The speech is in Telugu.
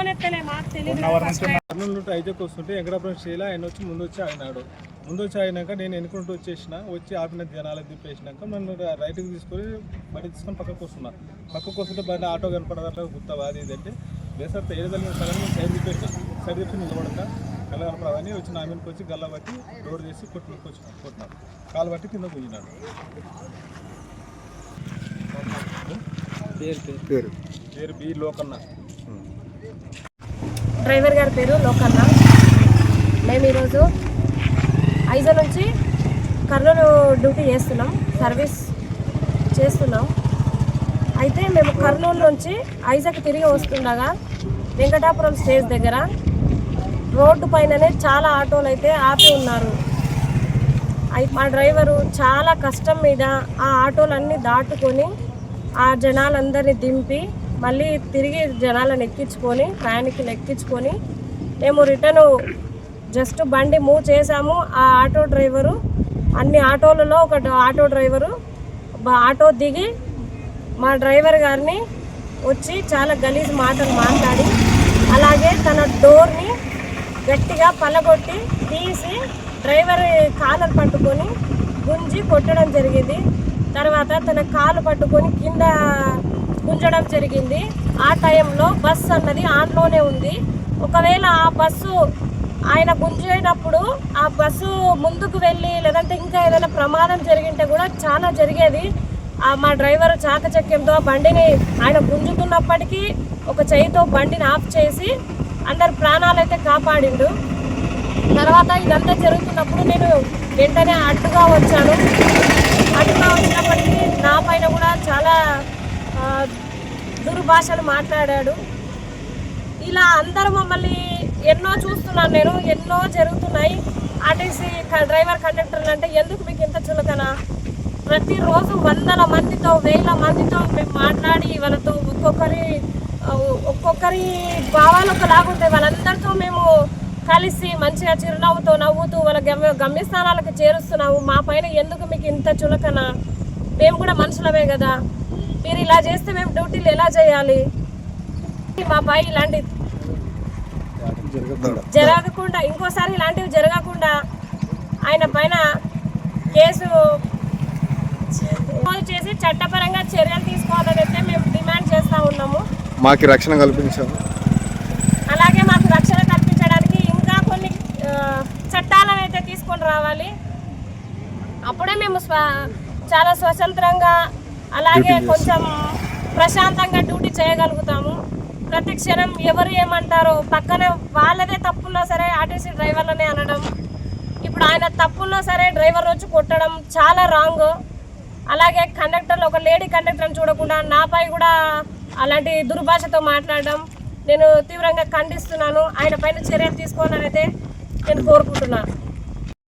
చెప్తలే మాకు తెలియదు కర్నూలు నుండి వస్తుంటే ఆయన వచ్చి ముందు వచ్చి ఆగినాడు. ముందు వచ్చి ఆగినాక నేను వెనుకుంటూ వచ్చేసిన వచ్చి ఆపిన జనాలకు దింపేసినాక మనం రైట్కి తీసుకొని బండి తీసుకొని పక్కకు వస్తున్నా. పక్కకు వస్తుంటే బండి ఆటో కనపడదా గుర్తావా అది ఇది అంటే వేసారి ఏదైనా సడన్గా సైడ్ తిప్పేసిన సైడ్ తిప్పి నిలబడక కళ్ళ కనపడదని వచ్చి నా మీదకి వచ్చి గల్ల బట్టి డోర్ చేసి కొట్టి కొట్టినాడు కాలు బట్టి కింద పోయినాడు. పేరు? పేరు బి లోకన్న. డ్రైవర్ గారి పేరు లోకన్న. మేము ఈరోజు ఐజా నుంచి కర్నూలు డ్యూటీ చేస్తున్నాం సర్వీస్ చేస్తున్నాం. అయితే మేము కర్నూలు నుంచి ఐజాకి తిరిగి వస్తుండగా వెంకటాపురం స్టేజ్ దగ్గర రోడ్డు పైననే చాలా ఆటోలు అయితే ఆపి ఉన్నారు. మా డ్రైవరు చాలా కష్టం మీద ఆ ఆటోలన్నీ దాటుకొని ఆ జనాలందరినీ దింపి మళ్ళీ తిరిగి జనాలను ఎక్కించుకొని ప్రయాణికులు ఎక్కించుకొని మేము రిటర్న్ జస్ట్ బండి మూవ్ చేసాము ఆ ఆటో డ్రైవరు అన్ని ఆటోలలో ఒక ఆటో డ్రైవరు ఆటో దిగి మా డ్రైవర్ గారిని వచ్చి చాలా గలీజ్ మాటలు మాట్లాడి అలాగే తన డోర్ని గట్టిగా పలగొట్టి తీసి డ్రైవర్ కాలర్ పట్టుకొని గుంజి కొట్టడం జరిగింది. తర్వాత తన కాలు పట్టుకొని కింద గుంజడం జరిగింది. ఆ టైంలో బస్సు అన్నది ఆన్లోనే ఉంది. ఒకవేళ ఆ బస్సు ఆయన గుంజేటప్పుడు ఆ బస్సు ముందుకు వెళ్ళి లేదంటే ఇంకా ఏదైనా ప్రమాదం జరిగింటే కూడా చాలా జరిగేది. ఆ మా డ్రైవర్ చాకచక్యంతో ఆ బండిని ఆయన గుంజుతున్నప్పటికీ ఒక చేయితో బండిని ఆఫ్ చేసి అందరి ప్రాణాలు అయితే కాపాడిండు. తర్వాత ఇదంతా జరుగుతున్నప్పుడు నేను వెంటనే అడ్డుగా వచ్చాను. అడ్డుగా వచ్చినప్పటికీ నా పైన కూడా చాలా దుర్భాషలు మాట్లాడాడు. ఇలా అందరూ మమ్మల్ని ఎన్నో చూస్తున్నాను నేను ఎన్నో జరుగుతున్నాయి. ఆర్టీసీ క- డ్రైవర్ కండక్టర్లు అంటే ఎందుకు మీకు ఇంత చులకన? ప్రతిరోజు వందల మందితో వేల మందితో మేము మాట్లాడి వాళ్ళతో ఒక్కొక్కరి ఒక్కొక్కరి భావాలు ఒకలాగుంటాయి వాళ్ళందరితో మేము కలిసి మంచిగా చిరునవ్వుతో నవ్వుతూ వాళ్ళ గమ్య గమ్యస్థానాలకు చేరుస్తున్నాము. మా పైన ఎందుకు మీకు ఇంత చులకన? మేము కూడా మనుషులమే కదా. మీరు ఇలా చేస్తే మేము డ్యూటీలు ఎలా చేయాలి? మా పై ఇలాంటి జరగకుండా. ఇంకోసారి ఇలాంటివి జరగకుండా ఆయన పైన కేసు చేసి చట్టపరంగా చర్యలు తీసుకోవాలని అయితే మేము డిమాండ్ చేస్తూ ఉన్నాము. మాకు రక్షణ కల్పించాము అలాగే మాకు రక్షణ కల్పించడానికి ఇంకా కొన్ని చట్టాలను అయితే తీసుకొని రావాలి. అప్పుడే మేము స్వ చాలా స్వతంత్రంగా అలాగే కొంచెం ప్రశాంతంగా డ్యూటీ చేయగలుగుతాము. ప్రతి క్షణం ఎవరు ఏమంటారో పక్కనే వాళ్ళదే తప్పున్నా సరే ఆర్టీసీ డ్రైవర్లనే అనడం. ఇప్పుడు ఆయన తప్పున్నా సరే డ్రైవర్ వచ్చి కొట్టడం చాలా రాంగ్ అలాగే కండక్టర్లు ఒక లేడీ కండక్టర్ని చూడకుండా నాపై కూడా అలాంటి దుర్భాషతో మాట్లాడడం. నేను తీవ్రంగా ఖండిస్తున్నాను. ఆయన పైన చర్యలు తీసుకోవాలని అయితే నేను కోరుకుంటున్నాను.